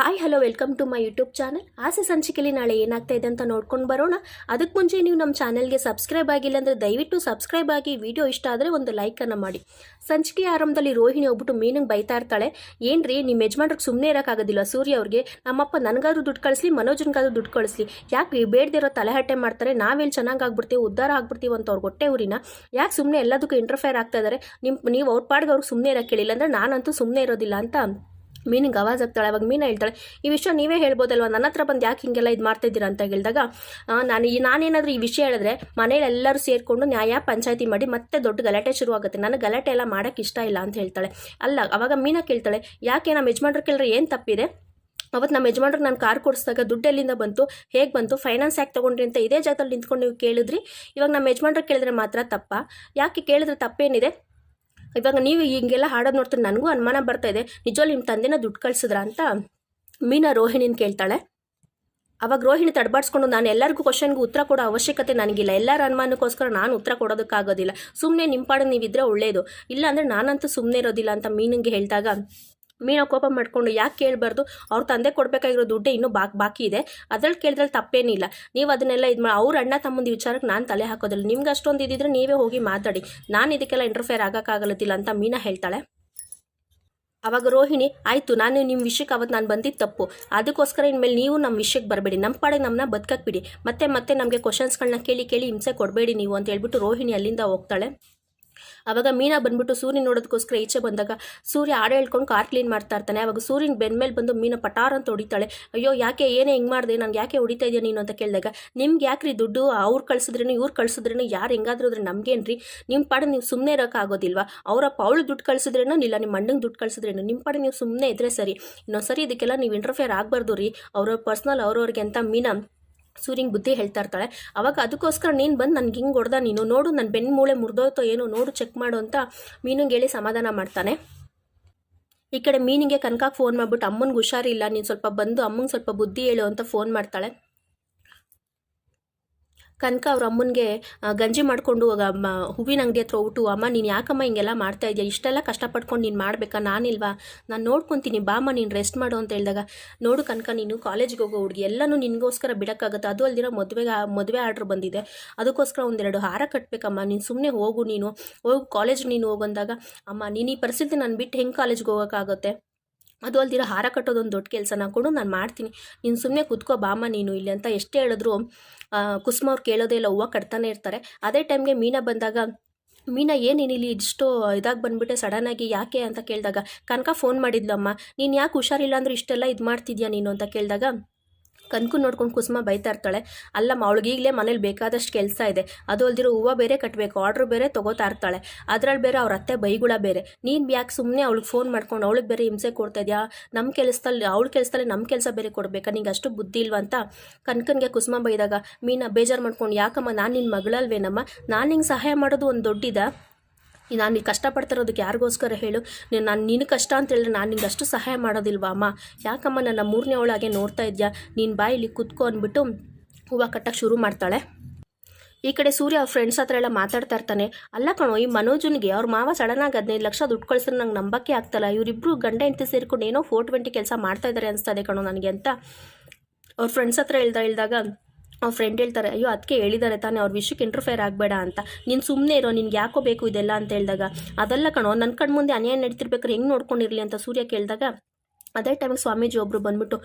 Hi hello welcome to my YouTube channel ಆಸೆ ಸಂಚಿಕೆಯಲ್ಲಿ ನಾಳೆ ಏನಾಗ್ತಾ ಇದೆ ಅಂತ ನೋಡ್ಕೊಂಡು ಬರೋಣ. ಅದಕ್ಕೆ ಮುಂಚೆ ನೀವು ನಮ್ಮ ಚಾನಲ್ಗೆ ಸಬ್ಸ್ಕ್ರೈಬ್ ಆಗಿಲ್ಲ ಅಂದರೆ ದಯವಿಟ್ಟು ಸಬ್ಸ್ಕ್ರೈಬ್ ಆಗಿ ವಿಡಿಯೋ ಇಷ್ಟ ಆದರೆ ಒಂದು ಲೈಕನ್ನು ಮಾಡಿ. ಸಂಚಿಕೆ ಆರಂಭದಲ್ಲಿ ರೋಹಿಣಿ ಹೋಗ್ಬಿಟ್ಟು ಮೀನಿಗೆ ಬೈತಾ ಇರ್ತಾಳೆ. ಏನ್ರಿ ನಿಮ್ಮ ಯಜಮಾನ್ರಿಗೆ ಸುಮ್ಮನೆ ಇರೋಕ್ಕಾಗೋದಿಲ್ಲ ಸೂರ್ಯ ಅವ್ರಿಗೆ? ನಮ್ಮಪ್ಪ ನನಗಾದ್ರೂ ದುಡ್ಡು ಕಳಿಸ್ಲಿ, ಮನೋಜನ್ಗಾದ್ರೂ ದುಡ್ಡು ಕಳಿಸ್ಲಿ. ಯಾಕೆ ಬೇಡದಿರೋ ತಲೆಹಟ್ಟೆ ಮಾಡ್ತಾರೆ? ನಾವೆಲ್ಲಿ ಚೆನ್ನಾಗಿ ಆಗ್ಬಿಡ್ತೀವಿ ಉದ್ಧಾರ ಆಗ್ಬಿಡ್ತೀವಿ ಅಂತ ಅವ್ರಿಗೆ ಹೊಟ್ಟೆ ಊರಿನ. ಯಾಕೆ ಸುಮ್ಮನೆ ಎಲ್ಲದಕ್ಕೂ ಇಂಟರ್ಫೇರ್ ಆಗ್ತಾ ಇದ್ದಾರೆ ನಿಮ್ಮ ನೀವು ಅವ್ರ ಪಾಡ್ಗೆ ಅವ್ರಿಗೆ ಸುಮ್ಮನೆ ಇರೋಕ್ಕೆ ಕೇಳಿಲ್ಲ ಅಂದರೆ ನಾನಂತೂ ಸುಮ್ಮನೆ ಇರೋದಿಲ್ಲ ಅಂತ ಮೀನಿಗೆ ಆವಾಜ್ ಆಗ್ತಾಳೆ ಅವಾಗ ಮೀನ ಹೇಳ್ತಾಳೆ, ಈ ವಿಷಯ ನೀವೇ ಹೇಳ್ಬೋದಲ್ವ? ನನ್ನ ಹತ್ರ ಬಂದು ಯಾಕೆ ಹಿಂಗೆಲ್ಲ ಇದು ಮಾಡ್ತಿದ್ದೀರಾ? ಅಂತ ಹೇಳಿದಾಗ ನಾನು ಈ ನಾನೇನಾದರೂ ಈ ವಿಷಯ ಹೇಳಿದ್ರೆ ಮನೇಲಿ ಎಲ್ಲರೂ ಸೇರಿಕೊಂಡು ನ್ಯಾಯ ಪಂಚಾಯತಿ ಮಾಡಿ ಮತ್ತೆ ದೊಡ್ಡ ಗಲಾಟೆ ಶುರುವಾಗುತ್ತೆ. ನನಗೆ ಗಲಾಟೆ ಎಲ್ಲ ಮಾಡೋಕ್ಕೆ ಇಷ್ಟ ಇಲ್ಲ ಅಂತ ಹೇಳ್ತಾಳೆ. ಅಲ್ಲ, ಅವಾಗ ಮೀನ ಕೇಳ್ತಾಳೆ, ಯಾಕೆ ನಮ್ಮ ಯಜಮಾನ್ರ ಕೇಳಿದ್ರೆ ಏನು ತಪ್ಪಿದೆ? ಅವತ್ತು ನಮ್ಮ ಯಜಮಾನ್ರು ನಾನು ಕಾರ್ ಕೊಡಿಸಿದಾಗ ದುಡ್ಡು ಎಲ್ಲಿಂದ ಬಂತು? ಹೇಗೆ ಬಂತು? ಫೈನಾನ್ಸ್ ಯಾಕೆ ತೊಗೊಂಡ್ರಿ ಅಂತ ಇದೇ ಜಾಗದಲ್ಲಿ ನಿಂತ್ಕೊಂಡು ನೀವು ಕೇಳಿದ್ರಿ? ಇವಾಗ ನಮ್ಮ ಯಜಮಾನ್ರು ಕೇಳಿದ್ರೆ ಮಾತ್ರ ತಪ್ಪ? ಯಾಕೆ ಕೇಳಿದ್ರೆ ತಪ್ಪೇನಿದೆ? ಇವಾಗ ನೀವು ಹಿಂಗೆಲ್ಲ ಹಾಡೋದು ನೋಡ್ತಾರೆ ನನಗೂ ಅನುಮಾನ ಬರ್ತಾ ಇದೆ. ನಿಮ್ಮ ತಂದೆನ ದುಡ್ಡು ಕಳ್ಸಿದ್ರ ಅಂತ ಮೀನಾ ರೋಹಿಣಿನ ಕೇಳ್ತಾಳೆ. ಅವಾಗ ರೋಹಿಣಿ ತಡಬಾಡ್ಸ್ಕೊಂಡು ನಾನು ಎಲ್ಲರಿಗೂ ಕ್ವಶನ್ಗೂ ಉತ್ತರ ಕೊಡೋ ಅವಶ್ಯಕತೆ ನನಗಿಲ್ಲ. ಎಲ್ಲರ ಅನುಮಾನಕ್ಕೋಸ್ಕರ ನಾನು ಉತ್ತರ ಕೊಡೋದಕ್ಕಾಗೋದಿಲ್ಲ ಸುಮ್ಮನೆ ನಿಮ್ಮ ಪಾಡಿಗೆ ನೀವಿದ್ರೆ ಒಳ್ಳೆಯದು ಇಲ್ಲ ಅಂದರೆ ನಾನಂತೂ ಸುಮ್ಮನೆ ಇರೋದಿಲ್ಲ ಅಂತ ಮೀನಂಗೆ ಹೇಳಿದಾಗ ಮೀನ ಕೋಪ ಮಾಡ್ಕೊಂಡು ಯಾಕೆ ಕೇಳಬಾರ್ದು? ಅವ್ರ ತಂದೆ ಕೊಡಬೇಕಾಗಿರೋ ದುಡ್ಡೇ ಇನ್ನೂ ಬಾಕ್ ಬಾಕಿ ಇದೆ. ಅದ್ರಲ್ಲಿ ಕೇಳಿದ್ರಲ್ಲಿ ತಪ್ಪೇನಿಲ್ಲ. ನೀವು ಅದನ್ನೆಲ್ಲ ಇದು ಮಾಡಿ ಅವ್ರ ಅಣ್ಣ ತಮ್ಮಂದು ವಿಚಾರಕ್ಕೆ ನಾನು ತಲೆ ಹಾಕೋದಿಲ್ಲ. ನಿಮ್ಗೆ ಅಷ್ಟೊಂದು ಇದ್ದಿದ್ರೆ ನೀವೇ ಹೋಗಿ ಮಾತಾಡಿ. ನಾನು ಇದಕ್ಕೆಲ್ಲ ಇಂಟರ್ಫೇರ್ ಆಗೋಕ್ಕಾಗಲತ್ತಿಲ್ಲ ಅಂತ ಮೀನಾ ಹೇಳ್ತಾಳೆ. ಅವಾಗ ರೋಹಿಣಿ, ಆಯಿತು, ನಾನು ನಿಮ್ಮ ವಿಷಯಕ್ಕೆ ಅವತ್ತು ನಾನು ಬಂದಿದ್ದು ತಪ್ಪು. ಅದಕ್ಕೋಸ್ಕರ ಇನ್ಮೇಲೆ ನೀವು ನಮ್ಮ ವಿಷಯಕ್ಕೆ ಬರಬೇಡಿ. ನಮ್ಮ ಪಾಡಿಗೆ ನಮ್ಮನ್ನ ಬದುಕಕ್ಕೆ ಮತ್ತೆ ಮತ್ತೆ ನಮಗೆ ಕ್ವಶನ್ಸ್ಗಳನ್ನ ಕೇಳಿ ಕೇಳಿ ಹಿಂಸೆ ಕೊಡಬೇಡಿ ನೀವು ಅಂತ ಹೇಳ್ಬಿಟ್ಟು ರೋಹಿಣಿ ಅಲ್ಲಿಂದ ಹೋಗ್ತಾಳೆ. ಅವಾಗ ಮೀನಾ ಬಂದ್ಬಿಟ್ಟು ಸೂರ್ಯ ನೋಡೋದಕ್ಕೋಸ್ಕರ ಈಚೆ ಬಂದಾಗ ಸೂರ್ಯ ಆಡ ಹೇಳ್ಕೊಂಡು ಕಾರ್ ಕ್ಲೀನ್ ಮಾಡ್ತಾ ಇರ್ತಾನೆ. ಅವಾಗ ಸೂರ್ಯನ ಬೆನ್ಮೇಲೆ ಬಂದು ಮೀನ ಪಟಾರ ಅಂತ ಹೊಡಿತಾಳೆ. ಅಯ್ಯೋ, ಯಾಕೆ ಏನೇ ಹಿಂಗೆ ಮಾಡಿದೆ? ನನಗೆ ಯಾಕೆ ಹೊಡಿತಾ ಇದೆಯಾ ನೀನು? ಅಂತ ಕೇಳಿದಾಗ, ನಿಮ್ಗೆ ಯಾಕ್ರಿ ದುಡ್ಡು? ಅವ್ರು ಕಳ್ಸಿದ್ರೇನು, ಇವ್ರು ಕಳ್ಸಿದ್ರೇನು? ಯಾರು ಹೆಂಗಾದ್ರೂ ಅದ್ರೆ ನಮ್ಗೇನ್ರಿ? ನಿಮ್ಮ ಪಾಡ ನೀವು ಸುಮ್ಮನೆ ಇರೋಕ್ಕಾಗೋದಿಲ್ವಾ ಅವರ ಅವಳು ದುಡ್ಡು ಕಳ್ಸಿದ್ರೇನು ಇಲ್ಲ ನಿಮ್ಮ ಅಣ್ಣಂಗೆ ದುಡ್ಡು ಕಳ್ಸಿದ್ರೇನು? ನಿಮ್ಮ ಪಾಡ ನೀವು ಸುಮ್ಮನೆ ಇದ್ರೆ ಸರಿ. ಇನ್ನೊಂದು ಸರಿ ಇದಕ್ಕೆಲ್ಲ ನೀವು ಇಂಟರ್ಫಿಯರ್ ಆಗಬಾರ್ದು ರೀ. ಅವರ ಪರ್ಸ್ನಲ್ ಅವ್ರವ್ರಿಗೆ ಅಂತ ಮೀನಾ ಸೂರ್ಯಂಗೆ ಬುದ್ಧಿ ಹೇಳ್ತಾ ಇರ್ತಾಳೆ. ಅವಾಗ ಅದಕ್ಕೋಸ್ಕರ ನೀನು ಬಂದು ನನ್ಗೆ ಹಿಂಗೆ ಹೊಡೆದ ನೀನು. ನೋಡು ನನ್ನ ಬೆನ್ನು ಮೂಳೆ ಮುರಿದೋಯ್ತೋ ಏನೋ ನೋಡು ಚೆಕ್ ಮಾಡು ಅಂತ ಮೀನಿಗೆ ಹೇಳಿ ಸಮಾಧಾನ ಮಾಡ್ತಾನೆ. ಈ ಕಡೆ ಮೀನಿಗೆ ಕನಕಾಗ ಫೋನ್ ಮಾಡಿಬಿಟ್ಟು ಅಮ್ಮನಿಗೆ ಹುಷಾರಿಲ್ಲ, ನೀನು ಸ್ವಲ್ಪ ಬಂದು ಅಮ್ಮಂಗೆ ಸ್ವಲ್ಪ ಬುದ್ಧಿ ಹೇಳು ಅಂತ ಫೋನ್ ಮಾಡ್ತಾಳೆ. ಕನಕ ಅವ್ರ ಅಮ್ಮನಿಗೆ ಗಂಜಿ ಮಾಡಿಕೊಂಡು ಹೂವಿನ ಅಂಗಡಿ ಹತ್ರ ಊಟು ಅಮ್ಮ, ನೀನು ಯಾಕಮ್ಮ ಹಿಂಗೆಲ್ಲ ಮಾಡ್ತಾ ಇದೆಯಾ? ಇಷ್ಟೆಲ್ಲ ಕಷ್ಟಪಡ್ಕೊಂಡು ನೀನು ಮಾಡಬೇಕಾ? ನಾನಿಲ್ವಾ? ನಾನು ನೋಡ್ಕೊತೀನಿ. ಬಾಮ್ಮ ನೀನು ರೆಸ್ಟ್ ಮಾಡು ಅಂತ ಹೇಳಿದಾಗ, ನೋಡು ಕನಕ, ನೀನು ಕಾಲೇಜ್ಗೆ ಹೋಗೋ ಹುಡುಗಿ. ಎಲ್ಲನೂ ನಿನಗೋಸ್ಕರ ಬಿಡೋಕ್ಕಾಗುತ್ತೆ. ಅದು ಅಲ್ದಿರೋ ಮದುವೆಗೆ, ಮದುವೆ ಆರ್ಡ್ರ್ ಬಂದಿದೆ. ಅದಕ್ಕೋಸ್ಕರ ಒಂದೆರಡು ಹಾರ ಕಟ್ಟಬೇಕಮ್ಮ ನೀನು ಸುಮ್ಮನೆ ಹೋಗು ನೀನು. ಹೋಗು ಕಾಲೇಜ್ಗೆ ನೀನು ಹೋಗಂದಾಗ ಅಮ್ಮ, ನೀನು ಈ ಪರಿಸ್ಥಿತಿ ನಾನು ಬಿಟ್ಟು ಹೆಂಗೆ ಕಾಲೇಜ್ಗೆ ಹೋಗೋಕ್ಕಾಗುತ್ತೆ? ಅದು ಅಲ್ದಿರೋ ಹಾರ ಕಟ್ಟೋದೊಂದು ದೊಡ್ಡ ಕೆಲಸ ಕೊಡು, ನಾನು ಮಾಡ್ತೀನಿ. ನೀನು ಸುಮ್ಮನೆ ಕುತ್ಕೋ ಬಾಮ್ಮ ನೀನು ಇಲ್ಲಿ ಅಂತ ಎಷ್ಟೇ ಹೇಳಿದ್ರು ಕುಸುಮ ಅವ್ರು ಕೇಳೋದೇ ಇಲ್ಲ, ಹೂವು ಕಟ್ತಾನೆ ಇರ್ತಾರೆ. ಅದೇ ಟೈಮ್ಗೆ ಮೀನಾ ಬಂದಾಗ, ಮೀನಾ ಏನೇನಿಲ್ಲಿ ಇಷ್ಟು ಇದಾಗಿ ಬಂದ್ಬಿಟ್ಟೆ ಸಡನ್ನಾಗಿ ಯಾಕೆ ಅಂತ ಕೇಳಿದಾಗ, ಕನಕ ಫೋನ್ ಮಾಡಿದ್ಲಮ್ಮ ನೀನು ಯಾಕೆ ಹುಷಾರಿಲ್ಲ ಅಂದ್ರೆ ಇಷ್ಟೆಲ್ಲ ಇದು ಮಾಡ್ತಿದ್ಯಾ ನೀನು ಅಂತ ಕೇಳಿದಾಗ ಕನ್ಕು ನೋಡ್ಕೊಂಡು ಕುಸುಮ ಬೈತಾ ಇರ್ತಾಳೆ. ಅಲ್ಲಮ್ಮ, ಅವಳಿಗೆ ಮನೇಲಿ ಬೇಕಾದಷ್ಟು ಕೆಲಸ ಇದೆ. ಅದು ಅಲ್ದಿರೋ ಹೂವು ಬೇರೆ ಕಟ್ಟಬೇಕು ಆರ್ಡ್ರ್ ಬೇರೆ ತೊಗೋತಾ ಇರ್ತಾಳೆ. ಅದ್ರಲ್ಲಿ ಬೇರೆ ಅವ್ರ ಅತ್ತೆ ಬೈಗುಳ ಬೇರೆ. ನೀನು ಯಾಕೆ ಸುಮ್ಮನೆ ಅವಳಿಗೆ ಫೋನ್ ಮಾಡ್ಕೊಂಡು ಅವಳಿಗೆ ಬೇರೆ ಹಿಂಸೆ ಕೊಡ್ತಾ ಇದೆಯಾ? ನಮ್ಮ ಕೆಲಸದಲ್ಲಿ, ಅವಳ ಕೆಲಸದಲ್ಲಿ ನಮ್ಮ ಕೆಲಸ ಬೇರೆ ಕೊಡಬೇಕಾ? ನಿಂಗೆ ಅಷ್ಟು ಬುದ್ಧಿ ಅಂತ ಕನ್ಕನ್ಗೆ ಕುಸುಮ ಬೈದಾಗ, ಮೀನ, ಬೇಜಾರು ಮಾಡ್ಕೊಂಡು, ಯಾಕಮ್ಮ, ನಾನು ನಿನ್ನ ಮಗಳಲ್ವೇನಮ್ಮ? ನಾನು ನಿಂಗೆ ಸಹಾಯ ಮಾಡೋದು ಒಂದು ದೊಡ್ಡಿದ? ನಾನು ನೀ ಕಷ್ಟಪಡ್ತಿರೋದಕ್ಕೆ ಯಾರಿಗೋಸ್ಕರ ಹೇಳು? ನೀನು ನಾನು ನಿನ್ನ ಕಷ್ಟ ಅಂತ ಹೇಳಿದ್ರೆ ನಾನು ನಿಂಗೆ ಅಷ್ಟು ಸಹಾಯ ಮಾಡೋದಿಲ್ವಾ ಅಮ್ಮ? ಯಾಕಮ್ಮ ನನ್ನ ಮೂರನೇ ಅವಳಾಗೆ ನೋಡ್ತಾ ಇದೆಯಾ? ನೀನು ಬಾಯಲ್ಲಿ ಕುತ್ಕೊ ಅಂದ್ಬಿಟ್ಟು ಹೂವು ಕಟ್ಟಕ್ಕೆ ಶುರು ಮಾಡ್ತಾಳೆ. ಈ ಕಡೆ ಸೂರ್ಯ ಅವ್ರ ಫ್ರೆಂಡ್ಸ್ ಹತ್ರ ಎಲ್ಲ ಮಾತಾಡ್ತಾ ಇರ್ತಾನೆ. ಅಲ್ಲ ಕಣೋ, ಈ ಮನೋಜನ್ಗೆ ಅವ್ರ ಮಾವ ಸಡನ್ನಾಗಿ ಹದಿನೈದು ಲಕ್ಷ ದುಡ್ಡು ಕಳ್ಸಿದ್ರೆ ನಂಗೆ ನಂಬಕ್ಕೆ ಆಗ್ತಲ್ಲ. ಇವರಿಬ್ರು ಗಂಡ ಹೆಂಡತಿ ಸೇರಿಕೊಂಡು ಏನೋ ಫೋರ್ ಟ್ವೆಂಟಿ ಕೆಲಸ ಮಾಡ್ತಾ ಇದ್ದಾರೆ ಅನಿಸ್ತದೆ ಕಣೋ ನನಗೆ ಅಂತ. ಅವ್ರ ಫ್ರೆಂಡ್ಸ್ ಹತ್ರ ಹೇಳ್ದ ಹೇಳಿದಾಗ ಅವ್ರ ಫ್ರೆಂಡ್ ಹೇಳ್ತಾರೆ, ಅಯ್ಯೋ ಅದಕ್ಕೆ ಹೇಳಿದ್ದಾರೆ ತಾನೇ, ಅವ್ರ ವಿಷಯಕ್ಕೆ ಇಂಟರ್ಫೇರ್ ಆಗಬೇಡ ಅಂತ. ನೀನು ಸುಮ್ಮನೆ ಇರೋ, ನಿನ್ಗೆ ಯಾಕೋ ಬೇಕು ಇದೆಲ್ಲ? ಅಂತ ಹೇಳಿದಾಗ, ಅದೆಲ್ಲ ಕಣೋ ನನ್ನ ಕಣ್ಣು ಮುಂದೆ ಅನ್ಯಾಯ ನಡೀತಿರ್ಬೇಕಾದ್ರೆ ಹೆಂಗೆ ನೋಡ್ಕೊಂಡಿರಲಿ? ಅಂತ ಸೂರ್ಯ ಕೇಳಿದಾಗ, ಅದೇ ಟೈಮಿಗೆ ಸ್ವಾಮೀಜಿ ಒಬ್ಬರು ಬಂದ್ಬಿಟ್ಟು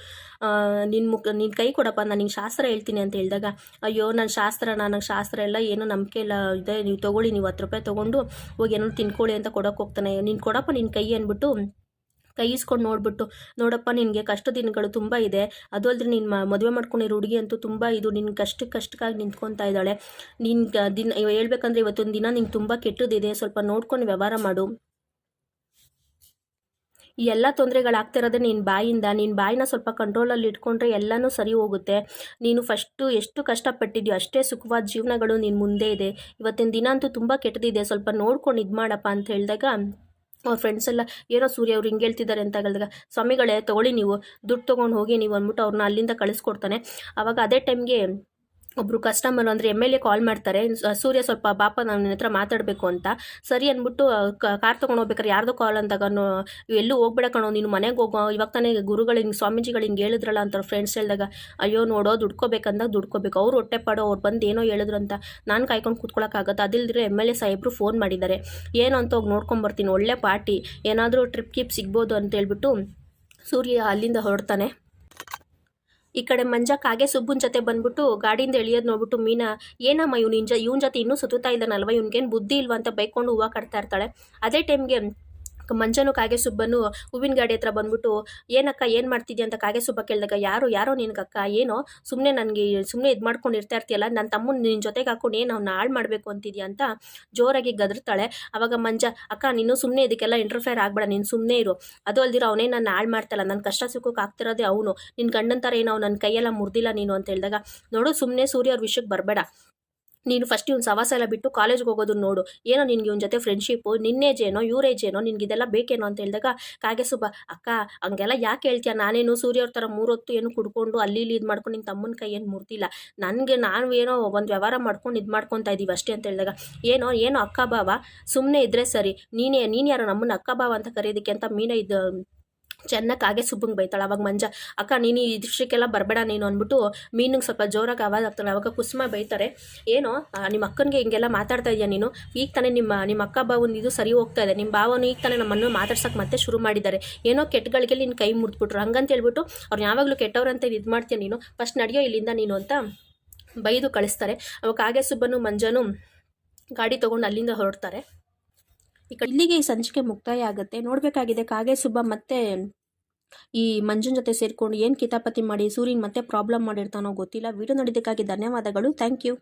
ನಿನ್ನ ಮುಖ ನಿನ್ನ ಕೈ ಕೊಡಪ್ಪ, ನಾನು ನಿಂಗೆ ಶಾಸ್ತ್ರ ಹೇಳ್ತೀನಿ ಅಂತ ಹೇಳಿದಾಗ, ಅಯ್ಯೋ ನನ್ನ ಶಾಸ್ತ್ರ ನನಗೆ ಶಾಸ್ತ್ರ ಎಲ್ಲ ಏನೋ ನಂಬಿಕೆ ಇಲ್ಲ, ಇದೆ, ನೀವು ತೊಗೊಳ್ಳಿ, ನೀವು ಹತ್ತು ರೂಪಾಯಿ ತೊಗೊಂಡು ಹೋಗಿ ಏನೋ ತಿನ್ಕೊಳ್ಳಿ ಅಂತ ಕೊಡೋಕೆ ಹೋಗ್ತಾನೆ. ನೀನು ಕೊಡಪ್ಪ ನಿನ್ನ ಕೈ ಅಂದ್ಬಿಟ್ಟು ಕೈ ಇಸ್ಕೊಂಡು ನೋಡ್ಬಿಟ್ಟು, ನೋಡಪ್ಪ, ನಿನಗೆ ಕಷ್ಟ ದಿನಗಳು ತುಂಬ ಇದೆ. ಅದು ಅಲ್ಲದೆ ನೀನು ಮದುವೆ ಮಾಡ್ಕೊಂಡಿರೋ ಹುಡುಗಿ ಅಂತೂ ತುಂಬ ಇದು ನಿನ್ನ ಕಷ್ಟಕ್ಕೆ ಕಷ್ಟಕ್ಕಾಗಿ ನಿಂತ್ಕೊತಾ ಇದ್ದಾಳೆ. ನಿನ್ನ ದಿನ ಹೇಳ್ಬೇಕಂದ್ರೆ ಇವತ್ತೊಂದು ದಿನ ನಿಂಗೆ ತುಂಬ ಕೆಟ್ಟದಿದೆ. ಸ್ವಲ್ಪ ನೋಡ್ಕೊಂಡು ವ್ಯವಹಾರ ಮಾಡು. ಈ ಎಲ್ಲ ತೊಂದರೆಗಳಾಗ್ತಿರೋದೇ ನಿನ್ನ ಬಾಯಿಂದ. ನಿನ್ನ ಬಾಯಿನ ಸ್ವಲ್ಪ ಕಂಟ್ರೋಲಲ್ಲಿ ಇಟ್ಕೊಂಡ್ರೆ ಎಲ್ಲನೂ ಸರಿ ಹೋಗುತ್ತೆ. ನೀನು ಫಸ್ಟು ಎಷ್ಟು ಕಷ್ಟಪಟ್ಟಿದ್ಯೋ ಅಷ್ಟೇ ಸುಖವಾದ ಜೀವನಗಳು ನಿನ್ನ ಮುಂದೆ ಇದೆ. ಇವತ್ತಿನ ದಿನ ಅಂತೂ ತುಂಬ ಕೆಟ್ಟದಿದೆ. ಸ್ವಲ್ಪ ನೋಡ್ಕೊಂಡು ಇದು ಮಾಡಪ್ಪ ಅಂತ ಹೇಳಿದಾಗ ಅವ್ರ ಫ್ರೆಂಡ್ಸ್ ಎಲ್ಲ, ಏನೋ ಸೂರ್ಯ ಅವ್ರು ಹಿಂಗೆ ಹೇಳ್ತಿದ್ದಾರೆ ಅಂತ ಹೇಳಿದಾಗ, ಸ್ವಾಮಿಗಳೇ ತೊಗೊಳ್ಳಿ ನೀವು, ದುಡ್ಡು ತೊಗೊಂಡು ಹೋಗಿ ನೀವು ಅಂದ್ಬಿಟ್ಟು ಅವ್ರನ್ನ ಅಲ್ಲಿಂದ ಕಳಿಸ್ಕೊಡ್ತಾನೆ. ಅವಾಗ ಅದೇ ಟೈಮ್ಗೆ ಒಬ್ಬರು ಕಸ್ಟಮರ್ ಅಂದರೆ ಎಂ ಎಲ್ ಎ ಕಾಲ್ ಮಾಡ್ತಾರೆ ಸೂರ್ಯ ಸ್ವಲ್ಪ ಪಾಪ ನಾನು ನಿನ್ನ ಹತ್ರ ಮಾತಾಡಬೇಕು ಅಂತ. ಸರಿ ಅಂದ್ಬಿಟ್ಟು ಕಾರ್ ತೊಗೊಂಡು ಹೋಗ್ಬೇಕಾರೆ ಯಾರ್ದೋ ಕಾಲ್ ಅಂದಾಗ ಎಲ್ಲೂ ಹೋಗ್ಬೇಡ ಕಣೋ, ನೀನು ಮನೆಗೆ ಹೋಗೋ, ಇವಾಗ ತಾನೇ ಗುರುಗಳು ಹಿಂಗೆ ಸ್ವಾಮೀಜಿಗಳು ಹಿಂಗೆ ಹೇಳಿದ್ರಲ್ಲ ಅಂತ ಫ್ರೆಂಡ್ಸ್ ಹೇಳಿದಾಗ, ಅಯ್ಯೋ ನೋಡೋ, ದುಡ್ಕೋಬೇಕಂದಾಗ ದುಡ್ಕೋಬೇಕು, ಅವ್ರು ಹೊಟ್ಟೆ ಪಾಡೋ, ಅವ್ರು ಬಂದು ಏನೋ ಹೇಳಿದ್ರು ಅಂತ ನಾನು ಕಾಯ್ಕೊಂಡು ಕೂತ್ಕೊಳ್ಳೋಕ್ಕಾಗತ್ತೆ ಅದಿಲ್ದಿರೆ ಎಂ ಎಲ್ ಎ ಸಾಹೇಬರು ಫೋನ್ ಮಾಡಿದ್ದಾರೆ. ಏನು ಅಂತ ಹೋಗಿ ನೋಡ್ಕೊಂಬರ್ತೀನಿ ಒಳ್ಳೆ ಪಾರ್ಟಿ, ಏನಾದರೂ ಟ್ರಿಪ್ ಕಿಪ್ ಸಿಗ್ಬೋದು ಅಂತ ಹೇಳ್ಬಿಟ್ಟು, ಸೂರ್ಯ ಅಲ್ಲಿಂದ ಹೊರಡ್ತಾನೆ. ಈ ಕಡೆ ಮಂಜ ಕಾಗೆ ಸುಬ್ಬುನ್ ಜೊತೆ ಬಂದ್ಬಿಟ್ಟು ಗಾಡಿಯಿಂದ ಎಳಿಯೋದು ನೋಡ್ಬಿಟ್ಟು ಮೀನಾ, ಏನಮ್ಮ ಇವ್ನು ಇಂಜ ಇವ್ನ ಜೊತೆ ಇನ್ನೂ ಸುತ್ತಾ ಇದ್ದಾನಲ್ವ? ಇವ್ನಿಗೇನು ಬುದ್ಧಿ ಇಲ್ವಾ ಅಂತ ಬೈಕೊಂಡು ಹೂವು ಕಟ್ತಾ ಇರ್ತಾಳೆ. ಅದೇ ಟೈಮ್ಗೆ ಮಂಜನು ಕಾಗೆ ಸುಬ್ಬನು ಹೂವಿನ ಗಾಡಿ ಹತ್ರ ಬಂದ್ಬಿಟ್ಟು, ಏನಕ್ಕ, ಏನು ಮಾಡ್ತಿದ್ಯಾ? ಅಂತ ಕಾಗೆ ಸುಬ್ಬ ಕೇಳಿದಾಗ, ಯಾರು, ಯಾರೋ ಅಕ್ಕ ಏನೋ? ಸುಮ್ಮನೆ ನನಗೆ ಸುಮ್ಮನೆ ಇದು ಮಾಡ್ಕೊಂಡು ಇರ್ತಾ ಇರ್ತೀಯಲ್ಲ ನನ್ನ ತಮ್ಮನ ನಿನ್ನ ಜೊತೆಗೆ ಹಾಕೊಂಡು ಏನು ಅವ್ನ ಹಾಳು ಮಾಡಬೇಕು ಅಂತಿದ್ಯಾ? ಅಂತ ಜೋರಾಗಿ ಗದರ್ತಾಳೆ. ಅವಾಗ ಮಂಜ, ಅಕ್ಕ, ನೀನು ಸುಮ್ಮನೆ ಇದಕ್ಕೆಲ್ಲ ಇಂಟರ್ಫೇರ್ ಆಗಬೇಡ, ನೀನು ಸುಮ್ಮನೆ ಇರು. ಅದು ಅಲ್ದಿರೋ ಅವನೇ ನನ್ನ ಹಾಳು ಮಾಡ್ತಲ್ಲ ನನ್ನ ಕಷ್ಟ ಸುಖಕ್ಕೆ ಆಗ್ತಿರೋದೇ ಅವನು. ನಿನ್ನ ಗಂಡನ ಥರ ಏನೋ ನನ್ನ ಕೈಯೆಲ್ಲ ಮುರ್ದಿಲ್ಲ ನೀನು ಅಂತ ಹೇಳಿದಾಗ, ನೋಡು ಸುಮ್ಮನೆ ಸೂರ್ಯ ಅವ್ರ ವಿಷಯಕ್ಕೆ ಬರಬೇಡ. ನೀನು ಫಸ್ಟ್ ಇವ್ನು ಸವಾಸ ಎಲ್ಲ ಬಿಟ್ಟು ಕಾಲೇಜ್ಗೆ ಹೋಗೋದು ನೋಡು. ಏನೋ ನಿನ್ಗೆ ಇವ್ನ ಜೊತೆ ಫ್ರೆಂಡ್ಶಿಪ್ಪು ನಿನ್ನೇಜ್ ಏನೋ ನಿನ್ಗೆ ಇದೆಲ್ಲ ಬೇಕೇನೋ ಅಂತ ಹೇಳಿದಾಗ, ಕಾಗೆ ಸುಬ್ಬ, ಅಕ್ಕ, ಹಂಗೆಲ್ಲ ಯಾಕೆ ಹೇಳ್ತೀಯ? ನಾನೇನು ಸೂರ್ಯ ಅವ್ರ ಥರ ಮೂರೊತ್ತು ಏನು ಕುಡ್ಕೊಂಡು ಅಲ್ಲಿ ಇಲ್ಲಿ ಇದು ಮಾಡ್ಕೊಂಡು ನಿನ್ನ ತಮ್ಮನ ಕೈ ಏನು ಮುರ್ತಿಲ್ಲ ನನಗೆ ನಾನು ಏನೋ ಒಂದು ವ್ಯವಹಾರ ಮಾಡ್ಕೊಂಡು ಇದು ಮಾಡ್ಕೊತಾ ಇದ್ದೀವಿ ಅಷ್ಟೇ ಅಂತ ಹೇಳಿದಾಗ, ಏನೋ ಏನೋ ಅಕ್ಕ ಬಾವ ಸುಮ್ಮನೆ ಇದ್ರೆ ಸರಿ. ನೀನೇ, ನೀನು ಯಾರೋ ನಮ್ಮನ್ನ ಅಕ್ಕ ಬಾವ ಅಂತ ಕರೆಯೋದಕ್ಕೆ ಅಂತ ಮೀನ ಇದು ಚೆನ್ನಾಗಿ ಸುಬ್ಬಂಗೆ ಬೈತಾಳೆ. ಅವಾಗ ಮಂಜ, ಅಕ್ಕ, ನೀನು ಈ ದೃಶ್ಯಕ್ಕೆಲ್ಲ ಬರಬೇಡ ನೀನು ಅಂದ್ಬಿಟ್ಟು ಮೀನಿಗೆ ಸ್ವಲ್ಪ ಜೋರಾಗಿ ಆವಾಜ್ ಆಗ್ತಾಳೆ. ಅವಾಗ ಕುಸುಮ ಬೈತಾರೆ, ಏನೋ ನಿಮ್ಮ ಅಕ್ಕನಿಗೆ ಹಿಂಗೆಲ್ಲ ಮಾತಾಡ್ತಾ ಇದೆಯಾ ನೀನು? ಈಗ ತಾನೇ ನಿಮ್ಮ ನಿಮ್ಮ ಅಕ್ಕ ಬಾವನ ಇದು ಸರಿ ಹೋಗ್ತಾ ಇದೆ. ನಿಮ್ಮ ಭಾವನು ಈಗ ತಾನೇ ನಮ್ಮನ್ನು ಮಾತಾಡ್ಸೋಕೆ ಮತ್ತೆ ಶುರು ಮಾಡಿದ್ದಾರೆ. ಏನೋ ಕೆಟ್ಟಗಳಿಗೆ ನಿನ್ನ ಕೈ ಮುರಿದ್ಬಿಟ್ರು. ಹಂಗಂತ ಹೇಳ್ಬಿಟ್ಟು ಅವ್ರು ಯಾವಾಗಲೂ ಕೆಟ್ಟವ್ರಂತ ಇದು ಮಾಡ್ತೀಯ ನೀನು? ಫಸ್ಟ್ ನಡೆಯೋ ಇಲ್ಲಿಂದ ನೀನು ಅಂತ ಬೈದು ಕಳಿಸ್ತಾರೆ. ಅವಾಗ ಕಾಗೆ ಸುಬ್ಬನು, ಮಂಜನು ಗಾಡಿ ತೊಗೊಂಡು ಅಲ್ಲಿಂದ ಹೊರಡ್ತಾರೆ. ಈ ಇಲ್ಲಿಗೆ ಈ ಸಂಚಿಕೆ ಮುಕ್ತಾಯ ಆಗುತ್ತೆ ನೋಡಬೇಕಾಗಿದೆ, ಕಾಗೆ ಸುಬ್ಬ ಮತ್ತೆ ಈ ಮಂಜುನ್ ಜೊತೆ ಸೇರಿಕೊಂಡು ಏನು ಕಿತಾಪತಿ ಮಾಡಿ ಸೂರ್ಯನ್ ಮತ್ತೆ ಪ್ರಾಬ್ಲಮ್ ಮಾಡಿರ್ತಾನೋ ಗೊತ್ತಿಲ್ಲ. ವಿಡಿಯೋ ನೋಡಿದ್ದಕ್ಕಾಗಿ ಧನ್ಯವಾದಗಳು. Thank you